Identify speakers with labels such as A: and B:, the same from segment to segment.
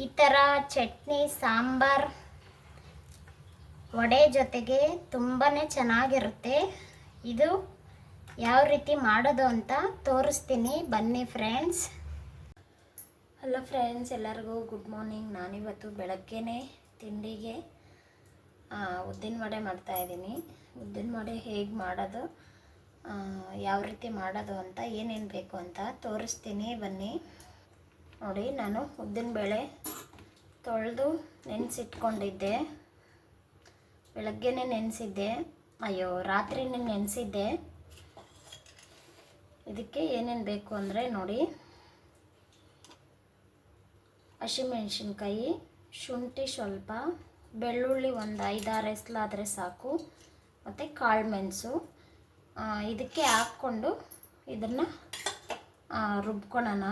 A: ಈ ಥರ ಚಟ್ನಿ, ಸಾಂಬಾರ್ ವಡೆ ಜೊತೆಗೆ ತುಂಬಾ ಚೆನ್ನಾಗಿರುತ್ತೆ. ಇದು ಯಾವ ರೀತಿ ಮಾಡೋದು ಅಂತ ತೋರಿಸ್ತೀನಿ. ಬನ್ನಿ ಫ್ರೆಂಡ್ಸ್ ಹಲೋ ಫ್ರೆಂಡ್ಸ್ ಎಲ್ಲರಿಗೂ ಗುಡ್ ಮಾರ್ನಿಂಗ್ ನಾನಿವತ್ತು ಬೆಳಗ್ಗೆನೇ ತಿಂಡಿಗೆ ಉದ್ದಿನ ವಡೆ ಮಾಡ್ತಾಯಿದ್ದೀನಿ ಉದ್ದಿನ ವಡೆ ಹೇಗೆ ಮಾಡೋದು ಯಾವ ರೀತಿ ಮಾಡೋದು ಅಂತ ಏನೇನು ಬೇಕು ಅಂತ ತೋರಿಸ್ತೀನಿ. ಬನ್ನಿ. ನೋಡಿ, ನಾನು ಉದ್ದಿನ ಬೇಳೆ ತೊಳೆದು ನೆನೆಸಿಟ್ಕೊಂಡಿದ್ದೆ. ಬೆಳಗ್ಗೆನೇ ನೆನೆಸಿದ್ದೆ. ಅಯ್ಯೋ, ರಾತ್ರಿನೇ ನೆನೆಸಿದ್ದೆ. ಇದಕ್ಕೆ ಏನೇನು ಬೇಕು ಅಂದರೆ ನೋಡಿ, ಹಸಿಮೆಣಸಿನ್ಕಾಯಿ, ಶುಂಠಿ ಸ್ವಲ್ಪ, ಬೆಳ್ಳುಳ್ಳಿ ಒಂದು ಐದಾರು ಎಸ್ಲಾದರೆ ಸಾಕು, ಮತ್ತು ಕಾಳು ಮೆಣಸು. ಇದಕ್ಕೆ ಹಾಕ್ಕೊಂಡು ಇದನ್ನು ರುಬ್ಕೊಳ್ಳೋಣ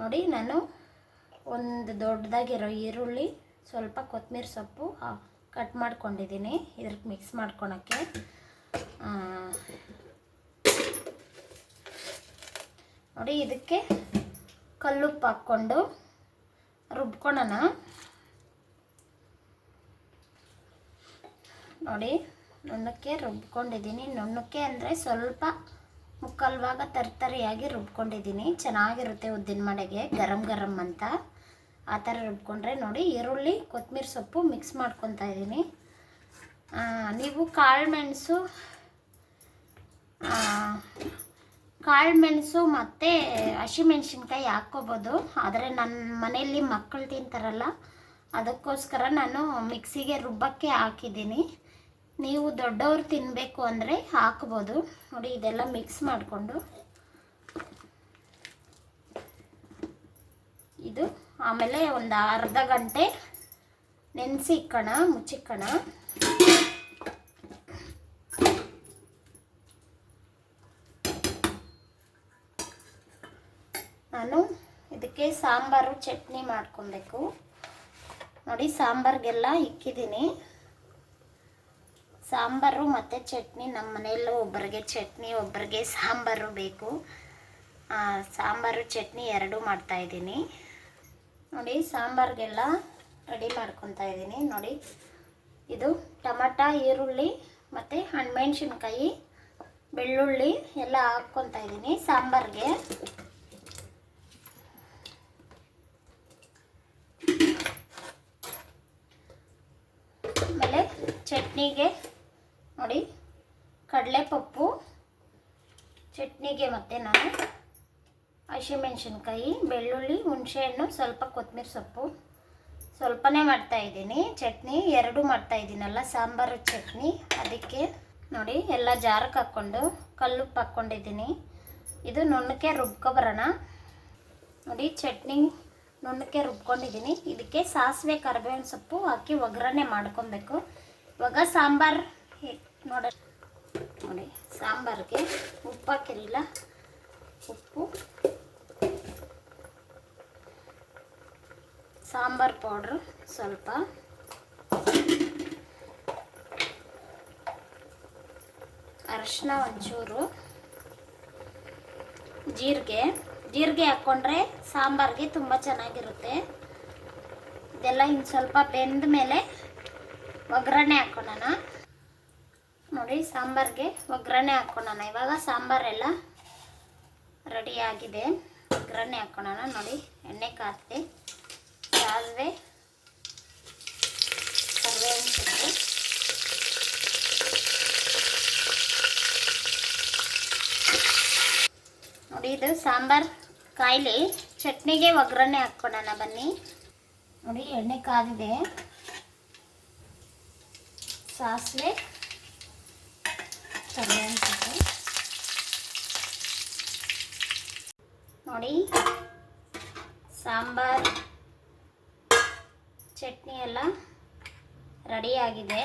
A: ನೋಡಿ ನಾನು ಒಂದು ದೊಡ್ಡದಾಗಿರೋ ಈರುಳ್ಳಿ, ಸ್ವಲ್ಪ ಕೊತ್ತಂಬರಿ ಸೊಪ್ಪು ಕಟ್ ಮಾಡ್ಕೊಂಡಿದ್ದೀನಿ. ಇದ್ರಕ್ಕೆ ಮಿಕ್ಸ್ ಮಾಡ್ಕೊಳಕ್ಕೆ. ನೋಡಿ ಇದಕ್ಕೆ ಕಲ್ಲುಪ್ಪು ಹಾಕ್ಕೊಂಡು ರುಬ್ಕೊಳ್ಳೋಣ ನೋಡಿ, ನುಣ್ಣಕ್ಕೆ ರುಬ್ಕೊಂಡಿದ್ದೀನಿ. ನುಣ್ಣಕ್ಕೆ ಅಂದರೆ ಸ್ವಲ್ಪ ಮುಕ್ಕಾಲು ಭಾಗ ತರ್ತರಿಯಾಗಿ ರುಬ್ಕೊಂಡಿದ್ದೀನಿ. ಚೆನ್ನಾಗಿರುತ್ತೆ ಉದ್ದಿನ ಮಡೆಗೆ, ಗರಂ ಗರಂ ಅಂತ. ಆ ಥರ ರುಬ್ಕೊಂಡ್ರೆ ನೋಡಿ, ಈರುಳ್ಳಿ ಕೊತ್ತಂಬರಿ ಸೊಪ್ಪು ಮಿಕ್ಸ್ ಮಾಡ್ಕೊತಾ ಇದ್ದೀನಿ. ನೀವು ಕಾಳು ಮೆಣಸು ಕಾಳು ಮೆಣಸು ಮತ್ತು ಹಸಿಮೆಣ್ಸಿನ್ಕಾಯಿ ಹಾಕ್ಕೋಬೋದು. ಆದರೆ ನನ್ನ ಮನೆಯಲ್ಲಿ ಮಕ್ಕಳು ತಿಂತಾರಲ್ಲ, ಅದಕ್ಕೋಸ್ಕರ ನಾನು ಮಿಕ್ಸಿಗೆ ರುಬ್ಬಕ್ಕೆ ಹಾಕಿದ್ದೀನಿ. ನೀವು ದೊಡ್ಡವರು ತಿನ್ನಬೇಕು ಅಂದರೆ ಹಾಕ್ಬೋದು. ನೋಡಿ, ಇದೆಲ್ಲ ಮಿಕ್ಸ್ ಮಾಡಿಕೊಂಡು. ಇದು ಆಮೇಲೆ ಒಂದು ಅರ್ಧ ಗಂಟೆ ನೆನೆಸಿ ಇಕ್ಕೋಣ, ಮುಚ್ಚಿಕ್ಕೋಣ. ನಾನು ಇದಕ್ಕೆ ಸಾಂಬಾರು ಚಟ್ನಿ ಮಾಡ್ಕೊಬೇಕು. ನೋಡಿ, ಸಾಂಬಾರಿಗೆಲ್ಲ ಇಕ್ಕಿದ್ದೀನಿ. ಸಾಂಬಾರು ಮತ್ತು ಚಟ್ನಿ ನಮ್ಮ ಮನೆಯಲ್ಲೂ ಒಬ್ಬರಿಗೆ ಚಟ್ನಿ ಒಬ್ಬರಿಗೆ ಸಾಂಬಾರು ಬೇಕು. ಸಾಂಬಾರು, ಚಟ್ನಿ ಎರಡೂ ಮಾಡ್ತಾಯಿದ್ದೀನಿ ನೋಡಿ, ಸಾಂಬಾರಿಗೆಲ್ಲ ರೆಡಿ ಮಾಡ್ಕೊತಾ ಇದ್ದೀನಿ. ನೋಡಿ, ಇದು ಟಮಟ, ಈರುಳ್ಳಿ ಮತ್ತು ಹಣ್ಣುಮೆಣ್ಸಿನ್ಕಾಯಿ ಬೆಳ್ಳುಳ್ಳಿ ಎಲ್ಲ ಹಾಕ್ಕೊತಾ ಇದ್ದೀನಿ ಸಾಂಬಾರಿಗೆ. ಆಮೇಲೆ ಚಟ್ನಿಗೆ ನೋಡಿ, ಕಡಲೆಪಪ್ಪು, ಚಟ್ನಿಗೆ ಮತ್ತೆ ನಾನು ಹಸಿಮೆಣ್ಸಿನ್ಕಾಯಿ, ಬೆಳ್ಳುಳ್ಳಿ, ಹುಣಸೆಹಣ್ಣು, ಸ್ವಲ್ಪ ಕೊತ್ತಂಬರಿ ಸೊಪ್ಪು. ಸ್ವಲ್ಪನೇ ಮಾಡ್ತಾ ಇದ್ದೀನಿ. ಚಟ್ನಿ ಎರಡು ಮಾಡ್ತಾ ಇದ್ದೀನಲ್ಲ, ಸಾಂಬಾರು ಚಟ್ನಿ. ಅದಕ್ಕೆ ನೋಡಿ, ಎಲ್ಲ ಜಾರಕ್ಕೆ ಹಾಕ್ಕೊಂಡು ಕಲ್ಲುಪ್ಪು ಹಾಕ್ಕೊಂಡಿದ್ದೀನಿ. ಇದು ನುಣ್ಣಕ್ಕೆ ರುಬ್ಕೊಬರೋಣ. ನೋಡಿ, ಚಟ್ನಿ ನುಣ್ಣಕ್ಕೆ ರುಬ್ಕೊಂಡಿದ್ದೀನಿ. ಇದಕ್ಕೆ ಸಾಸಿವೆ, ಕರಿಬೇವಿನ ಸೊಪ್ಪು ಹಾಕಿ ಒಗ್ಗರಣೆ ಮಾಡ್ಕೊಬೇಕು. ಇವಾಗ ಸಾಂಬಾರು ನೋಡ. ನೋಡಿ, ಸಾಂಬಾರಿಗೆ ಉಪ್ಪು ಹಾಕಿರಲಿಲ್ಲ ಉಪ್ಪು. ಸಾಂಬಾರ್ ಪೌಡ್ರು ಸ್ವಲ್ಪ. ಅರಶಿನ ಒಂಚೂರು. ಜೀರಿಗೆ. ಜೀರಿಗೆ ಹಾಕ್ಕೊಂಡ್ರೆ ಸಾಂಬಾರಿಗೆ ತುಂಬ ಚೆನ್ನಾಗಿರುತ್ತೆ. ಇದೆಲ್ಲ ಇನ್ನು ಸ್ವಲ್ಪ ಬೆಂದ ಮೇಲೆ ಒಗ್ಗರಣೆ ಹಾಕ್ಕೊಳ್ಳೋಣ ನೋಡಿ, ಸಾಂಬಾರಿಗೆ ಒಗ್ಗರಣೆ ಹಾಕ್ಕೊಳ್ಳೋಣ ಇವಾಗ ಸಾಂಬಾರೆಲ್ಲ ರೆಡಿಯಾಗಿದೆ ಒಗ್ಗರಣೆ ಹಾಕ್ಕೊಳ್ಳೋಣ ನೋಡಿ, ಎಣ್ಣೆ ಕಾದಿದೆ, ಸಾಸಿವೆ, ಕರಿಬೇವಿನ ಸೊಪ್ಪು ನೋಡಿ, ಇದು ಸಾಂಬಾರ್ ಕಾಯಿಲಿ ಚಟ್ನಿಗೆ ಒಗ್ಗರಣೆ ಹಾಕ್ಕೊಳ್ಳೋಣ ಬನ್ನಿ. ನೋಡಿ, ಎಣ್ಣೆ ಕಾದಿದೆ. ಸಾಸಿವೆ ನೋಡಿ, ಸಾಂಬಾರ್, ಚಟ್ನಿ ಎಲ್ಲ ರೆಡಿಯಾಗಿದೆ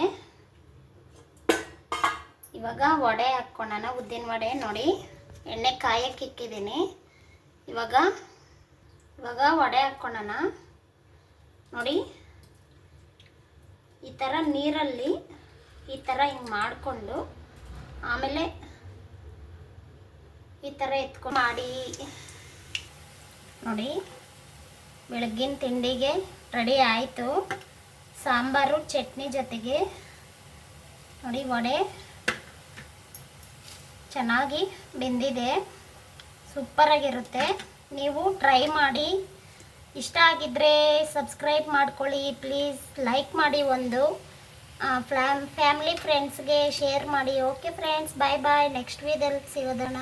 A: ಇವಾಗ ವಡೆ ಹಾಕ್ಕೊಳ್ಳೋಣ, ಉದ್ದಿನ ವಡೆ. ನೋಡಿ, ಎಣ್ಣೆ ಕಾಯಕ್ಕೆ ಇಕ್ಕಿದ್ದೀನಿ. ಇವಾಗ ಇವಾಗ ವಡೆ ಹಾಕ್ಕೊಳ್ಳೋಣ. ನೋಡಿ, ಈ ಥರ ನೀರಲ್ಲಿ ಈ ಥರ ಹಿಂಗೆ ಮಾಡಿಕೊಂಡು ಆಮೇಲೆ ಈ ಥರ ಎತ್ಕೊಂಡು ಮಾಡಿ. ನೋಡಿ, ಬೆಳಗ್ಗಿನ ತಿಂಡಿಗೆ ರೆಡಿ ಆಯಿತು. ಸಾಂಬಾರು, ಚಟ್ನಿ ಜೊತೆಗೆ ನೋಡಿ, ವಡೆ ಚೆನ್ನಾಗಿ ಬೆಂದಿದೆ. ಸೂಪರಾಗಿರುತ್ತೆ ನೀವು ಟ್ರೈ ಮಾಡಿ. ಇಷ್ಟ ಆಗಿದ್ದರೆ ಸಬ್ಸ್ಕ್ರೈಬ್ ಮಾಡ್ಕೊಳ್ಳಿ. ಪ್ಲೀಸ್ ಲೈಕ್ ಮಾಡಿ ಒಂದು. ಫ್ಯಾಮ್ ಫ್ಯಾಮ್ಲಿ ಫ್ರೆಂಡ್ಸ್ಗೆ ಶೇರ್ ಮಾಡಿ. Okay friends bye bye next ವೀದಲ್ಲಿ ಸಿಗೋದನ್ನ